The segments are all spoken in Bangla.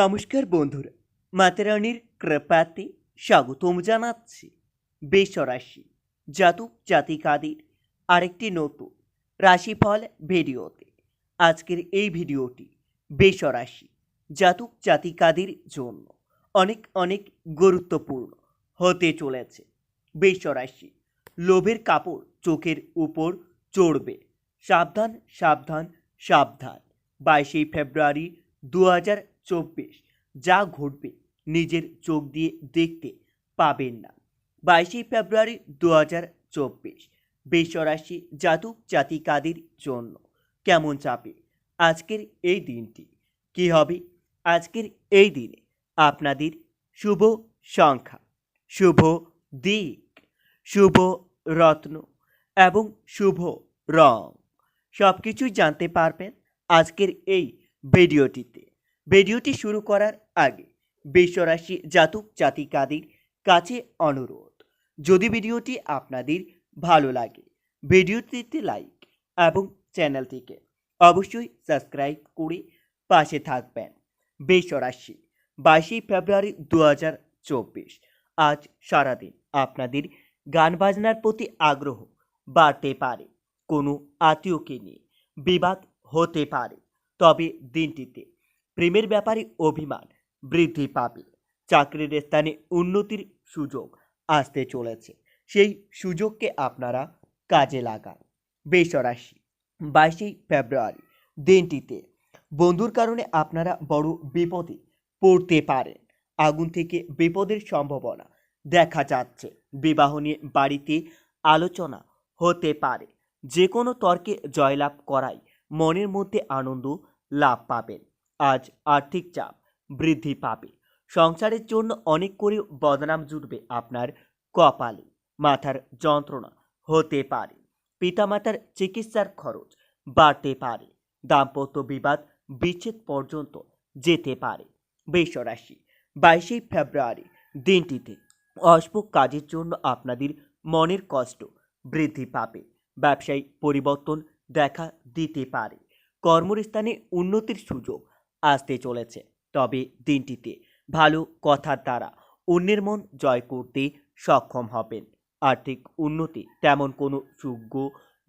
নমস্কার বন্ধুরা মাতারানির কৃপাতে স্বাগতম জানাচ্ছি বেসরাশি জাতক জাতিকাদের আরেকটি নতুন রাশিফল ভিডিওতে। আজকের এই ভিডিওটি বেসরাশি জাতক জাতিকাদের জন্য অনেক অনেক গুরুত্বপূর্ণ হতে চলেছে। বেসরাশি লোভের কাপড় চোখের উপর চড়বে। সাবধান সাবধান সাবধান। বাইশে ফেব্রুয়ারি দু হাজার চব্বিশ, যা ঘটবে নিজের চোখ দিয়ে দেখতে পাবেন না। বাইশে ফেব্রুয়ারি দু হাজার চব্বিশ বেসরাশি জাতক জাতিকাদের জন্য কেমন চাপে আজকের এই দিনটি? কি হবে আজকের এই দিনে? আপনাদের শুভ সংখ্যা, শুভ দিক, শুভ রত্ন এবং শুভ রং। সব কিছুই জানতে পারবেন আজকের এই ভিডিওটিতে। ভিডিওটি শুরু করার আগে বিশ্বরাশি জাতক জাতিকাদের কাছে অনুরোধ, যদি ভিডিওটি আপনাদের ভালো লাগে, ভিডিওটিতে লাইক এবং চ্যানেলটিকে অবশ্যই সাবস্ক্রাইব করে পাশে থাকবেন। বেসরাশি বাইশে ফেব্রুয়ারি দু হাজার চব্বিশ, আজ সারাদিন আপনাদের গান বাজনার প্রতি আগ্রহ বাড়তে পারে, কোনো আত্মীয়কে নিয়ে বিবাদ হতে পারে। তবে দিনটিতে প্রেমের ব্যাপারে অভিমান, বৃদ্ধি পাবে। চাকরির স্থানে উন্নতির সুযোগ আসতে চলেছে। সেই সুযোগকে আপনারা কাজে লাগান। বেসরাশি বাইশে ফেব্রুয়ারি দিনটিতে বন্ধুর কারণে আপনারা বড় বিপদে পড়তে পারেন। আগুন থেকে বিপদের সম্ভাবনা দেখা যাচ্ছে। বিবাহ নিয়ে বাড়িতে আলোচনা হতে পারে। যে কোনো তর্কে জয়লাভ করাই মনের মধ্যে আনন্দ লাভ পাবেন। আজ আর্থিক চাপ বৃদ্ধি পাবে। সংসারের জন্য অনেক করে বদনাম জুটবে আপনার কপালে। মাথার যন্ত্রণা হতে পারে। পিতামাতার চিকিৎসার খরচ বাড়তে পারে। দাম্পত্য বিবাদ বিচ্ছেদ পর্যন্ত যেতে পারে। বেসরাশি বাইশে ফেব্রুয়ারি দিনটিতে অশুভ কাজের জন্য আপনাদের মনের কষ্ট বৃদ্ধি পাবে। ব্যবসায়িক পরিবর্তন দেখা দিতে পারে। কর্মস্থানে উন্নতির সুযোগ আসতে চলেছে। তবে দিনটিতে ভালো কথার দ্বারা অন্যের মন জয় করতে সক্ষম হবেন। আর্থিক উন্নতি তেমন কোনো সুযোগ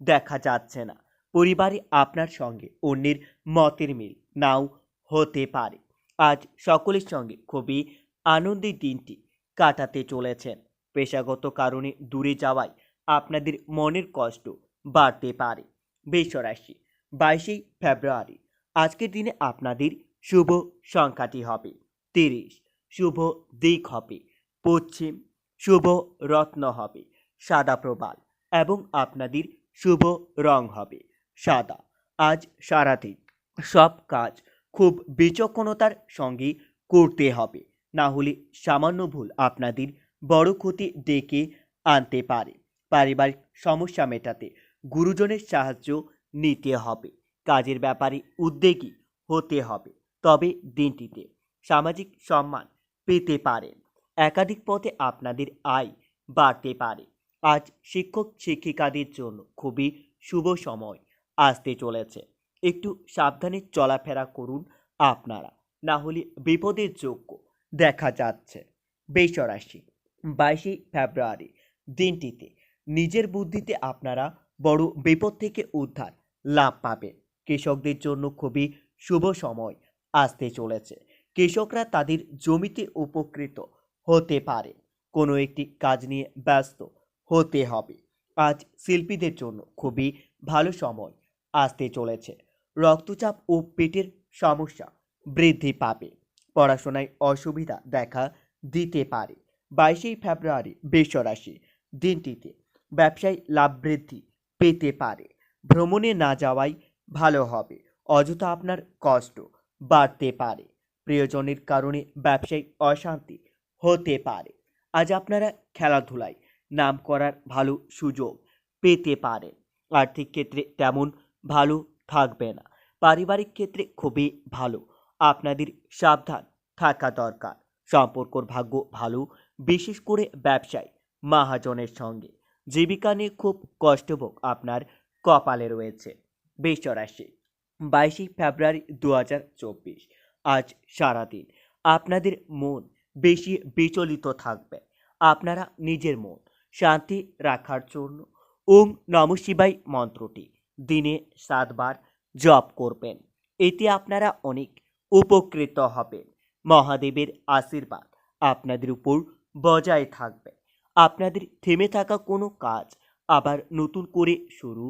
দেখা যাচ্ছে না। পরিবারে আপনার সঙ্গে অন্যের মতের মিল নাও হতে পারে। আজ সকলের সঙ্গে খুবই আনন্দের দিনটি কাটাতে চলেছেন পেশাগত কারণে দূরে যাওয়ায় আপনাদের মনের কষ্ট বাড়তে পারে। বেসরাশি বাইশে ফেব্রুয়ারি। আজকের দিনে আপনাদের শুভ সংখ্যাটি হবে তিরিশ। শুভ দিক হবে পশ্চিম। শুভ রত্ন হবে সাদা প্রবাল এবং আপনাদের শুভ রং হবে সাদা। আজ সারাদিন সব কাজ খুব বিচক্ষণতার সঙ্গে করতে হবে। না হলে সামান্য ভুল আপনাদের বড় ক্ষতি ডেকে আনতে পারে। পারিবারিক সমস্যা মেটাতে গুরুজনের সাহায্য নিতে হবে। কাজের ব্যাপারে উদ্যোগী হতে হবে। তবে দিনটিতে সামাজিক সম্মান পেতে পারেন একাধিক পথে আপনাদের আয় বাড়তে পারে। আজ শিক্ষক শিক্ষিকাদের জন্য খুবই শুভ সময় আসতে চলেছে। একটু সাবধানে চলাফেরা করুন আপনারা, না হলে বিপদের যোগ্য দেখা যাচ্ছে। বেসরাশি বাইশে ফেব্রুয়ারি, দিনটিতে নিজের বুদ্ধিতে আপনারা বড় বিপদ থেকে উদ্ধার লাভ পাবেন। কৃষকদের জন্য খুবই শুভ সময় আসতে চলেছে। কৃষকরা তাদের জমিতে উপকৃত হতে পারে। কোনো একটি কাজ নিয়ে ব্যস্ত হতে হবে। আজ শিল্পীদের জন্য খুবই ভালো সময় আসতে চলেছে। রক্তচাপ ও পেটের সমস্যা বৃদ্ধি পাবে। পড়াশোনায় অসুবিধা দেখা দিতে পারে। বাইশে ফেব্রুয়ারি বেসরাশি দিনটিতে ব্যবসায় লাভ বৃদ্ধি পেতে পারে। ভ্রমণে না যাওয়াই ভালো হবে। অযথা আপনার কষ্ট বাড়তে পারে। প্রিয়জনের কারণে ব্যবসায়িক অশান্তি হতে পারে। আজ আপনারা খেলাধুলায় নাম করার ভালো সুযোগ পেতে পারেন। আর্থিক ক্ষেত্রে তেমন ভালো থাকবে না। পারিবারিক ক্ষেত্রে খুবই ভালো। আপনাদের সাবধান থাকা দরকার। সম্পর্কর ভাগ্য ভালো, বিশেষ করে ব্যবসায় মহাজনের সঙ্গে। জীবিকা নিয়ে খুব কষ্টভোগ আপনার কপালে রয়েছে। বেসরাশি বাইশে ফেব্রুয়ারি দু হাজার চব্বিশ। আজ সারাদিন আপনাদের মন বেশি বিচলিত থাকবে। আপনারা নিজের মন শান্তি রাখার জন্য ওম নম শিবাই মন্ত্রটি দিনে সাতবার জপ করবেন। এতে আপনারা অনেক উপকৃত হবেন। মহাদেবের আশীর্বাদ আপনাদের উপর বজায় থাকবে। আপনাদের থেমে থাকা কোনো কাজ আবার নতুন করে শুরু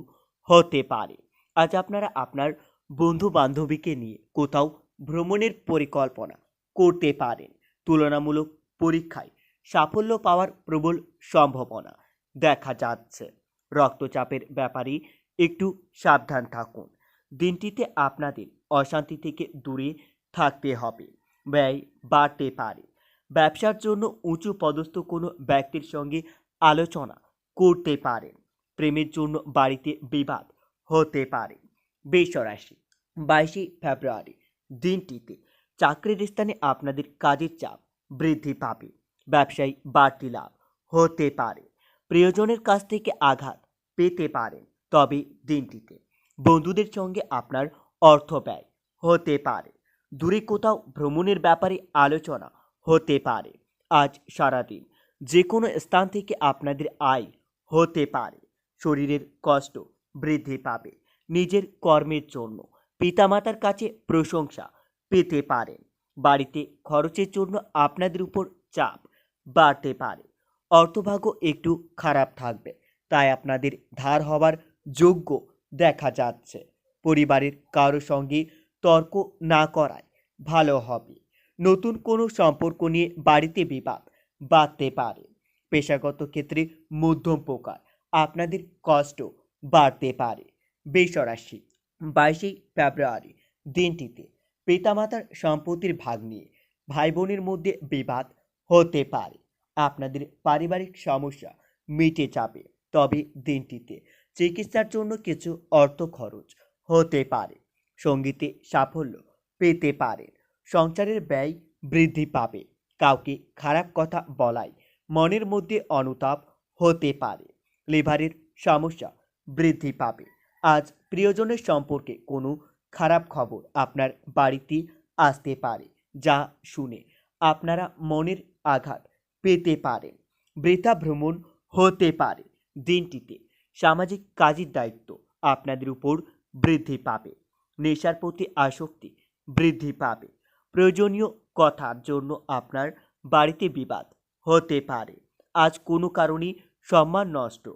হতে পারে। আজ আপনারা আপনার বন্ধু বান্ধবীকে নিয়ে কোথাও ভ্রমণের পরিকল্পনা করতে পারেন। তুলনামূলক পরীক্ষায় সাফল্য পাওয়ার প্রবল সম্ভাবনা দেখা যাচ্ছে। রক্তচাপের ব্যাপারে একটু সাবধান থাকুন। দিনটিতে আপনাদের অশান্তি থেকে দূরে থাকতে হবে। ব্যয় বাড়তে পারে। ব্যবসার জন্য উঁচু পদস্থ কোনো ব্যক্তির সঙ্গে আলোচনা করতে পারেন। প্রেমের জন্য বাড়িতে বিবাদ হতে পারে। বেসরাশি বাইশে ফেব্রুয়ারি দিনটিতে চাকরির স্থানে আপনাদের কাজের চাপ বৃদ্ধি পাবে। ব্যবসায়ী বাড়তি লাভ হতে পারে। প্রিয়জনের কাছ থেকে আঘাত পেতে পারেন। তবে দিনটিতে বন্ধুদের সঙ্গে আপনার অর্থ ব্যয় হতে পারে। দূরে কোথাও ভ্রমণের ব্যাপারে আলোচনা হতে পারে। আজ সারাদিন যে কোনো স্থান থেকে আপনাদের আয় হতে পারে। শরীরের কষ্ট বৃদ্ধি পাবে। নিজের কর্মের জন্য। পিতামাতার কাছে প্রশংসা পেতে পারেন। বাড়িতে খরচের জন্য আপনাদের উপর চাপ বাড়তে পারে। অর্থভাগ্য একটু খারাপ থাকবে, তাই আপনাদের ধার হওয়ার যোগ্য দেখা যাচ্ছে। পরিবারের কারও সঙ্গে তর্ক না করায় ভালো হবে। নতুন কোনো সম্পর্ক নিয়ে বাড়িতে বিবাদ বাড়তে পারে। পেশাগত ক্ষেত্রে মধ্যম প্রকার, আপনাদের কষ্ট বাড়তে পারে। বেসরাশি বাইশে ফেব্রুয়ারি দিনটিতে পিতামাতার সম্পত্তির ভাগ নিয়ে ভাই বোনের মধ্যে বিবাদ হতে পারে। আপনাদের পারিবারিক সমস্যা মিটে যাবে, তবে দিনটিতে চিকিৎসার জন্য কিছু অর্থ খরচ হতে পারে। সঙ্গীতে সাফল্য পেতে পারেন, সংসারের ব্যয় বৃদ্ধি পাবে। কাউকে খারাপ কথা বলায় মনের মধ্যে অনুতাপ হতে পারে, লিভারের সমস্যা বৃদ্ধি পাবে। আজ প্রিয়জনের সম্পর্কে কোনো খারাপ খবর আপনার বাড়িতে আসতে পারে যা শুনে আপনারা মনের আঘাত পেতে পারেন। বৃথা ভ্রমণ হতে পারে। দিনটিতে সামাজিক কাজের দায়িত্ব আপনাদের উপর বৃদ্ধি পাবে। নেশার প্রতি আসক্তি বৃদ্ধি পাবে। প্রয়োজনীয় কথার জন্য আপনার বাড়িতে বিবাদ হতে পারে। আজ কোনো কারণে সম্মান নষ্ট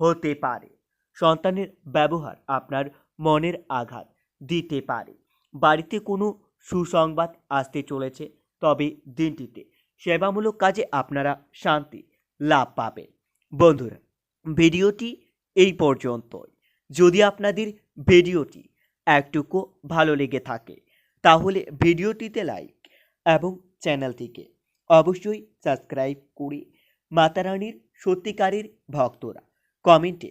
হতে পারে। সন্তানের ব্যবহার আপনার মনের আঘাত দিতে পারে। বাড়িতে কোনো সুসংবাদ আসতে চলেছে, তবে দিনটিতে সেবামূলক কাজে আপনারা শান্তি লাভ পাবেন। বন্ধুরা, ভিডিওটি এই পর্যন্তই। যদি আপনাদের ভিডিওটি একটুকু ভালো লেগে থাকে, তাহলে ভিডিওটিতে লাইক এবং চ্যানেলটিকে অবশ্যই সাবস্ক্রাইব করে মাতারানীর সত্যিকারের ভক্তরা কমেন্টে